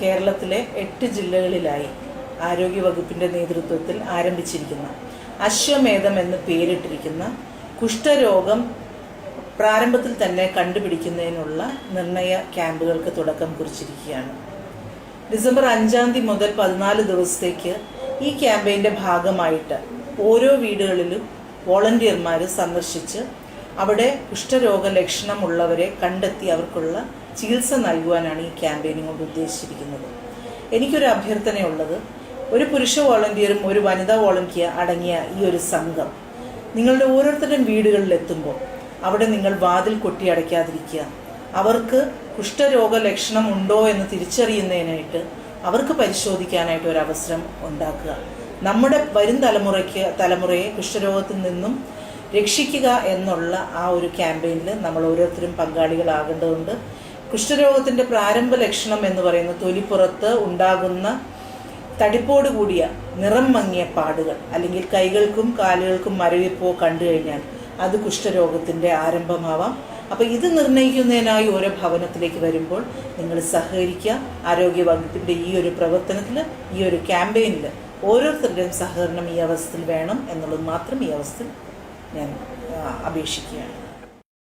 കേരളത്തിലെ എട്ട് ജില്ലകളിലായി ആരോഗ്യവകുപ്പിന്റെ നേതൃത്വത്തിൽ ആരംഭിച്ചിരിക്കുന്ന അശ്വമേധം എന്ന് പേരിട്ടിരിക്കുന്ന കുഷ്ഠരോഗം പ്രാരംഭത്തിൽ തന്നെ കണ്ടുപിടിക്കുന്നതിനുള്ള നിർണയ ക്യാമ്പുകൾക്ക് തുടക്കം കുറിച്ചിരിക്കുകയാണ്. ഡിസംബർ അഞ്ചാം തീയതി മുതൽ പതിനാല് ദിവസത്തേക്ക് ഈ ക്യാമ്പയിന്റെ ഭാഗമായിട്ട് ഓരോ വീടുകളിലും വോളണ്ടിയർമാർ സന്ദർശിച്ച് അവിടെ കുഷ്ഠരോഗ ലക്ഷണമുള്ളവരെ കണ്ടെത്തി അവർക്കുള്ള ചികിത്സ നൽകുവാനാണ് ഈ ക്യാമ്പയിൻ കൊണ്ട് ഉദ്ദേശിച്ചിരിക്കുന്നത്. എനിക്കൊരു അഭ്യർത്ഥനയുള്ളത്. ഒരു പുരുഷ വോളണ്ടിയറും ഒരു വനിതാ വോളണ്ടിയർ അടങ്ങിയ ഈ ഒരു സംഘം നിങ്ങളുടെ ഓരോരുത്തരുടെയും വീടുകളിൽ എത്തുമ്പോൾ അവിടെ നിങ്ങൾ വാതിൽ കൊട്ടി അടയ്ക്കാതിരിക്കുക. അവർക്ക് കുഷ്ഠരോഗ ലക്ഷണം ഉണ്ടോ എന്ന് തിരിച്ചറിയുന്നതിനായിട്ട് അവർക്ക് പരിശോധിക്കാനായിട്ട് ഒരു അവസരം ഉണ്ടാക്കുക. നമ്മുടെ വരും തലമുറയ്ക്ക് തലമുറയെ കുഷ്ഠരോഗത്തിൽ നിന്നും രക്ഷിക്കുക എന്നുള്ള ആ ഒരു ക്യാമ്പയിനിൽ നമ്മൾ ഓരോരുത്തരും പങ്കാളികളാകേണ്ടതുണ്ട്. കുഷ്ഠരോഗത്തിന്റെ പ്രാരംഭ ലക്ഷണം എന്ന് പറയുന്നത് തൊലിപ്പുറത്ത് ഉണ്ടാകുന്ന തടിപ്പോട് കൂടിയ നിറം മങ്ങിയ പാടുകൾ അല്ലെങ്കിൽ കൈകൾക്കും കാലുകൾക്കും മരവിപ്പോ കണ്ടു കഴിഞ്ഞാൽ അത് കുഷ്ഠരോഗത്തിന്റെ ആരംഭമാവാം. അപ്പോൾ ഇത് നിർണയിക്കുന്നതിനായി ഓരോ ഭവനത്തിലേക്ക് വരുമ്പോൾ നിങ്ങൾ സഹകരിക്കുക. ആരോഗ്യ വകുപ്പിന്റെ ഈ ഒരു പ്രവർത്തനത്തിൽ ഈ ഒരു ക്യാമ്പയിനിൽ ഓരോരുത്തരുടെയും സഹകരണം ഈ അവസ്ഥയിൽ വേണം എന്നുള്ളത് മാത്രം ഈ അവസ്ഥയിൽ ഞാൻ അപേക്ഷിക്കുകയാണ്.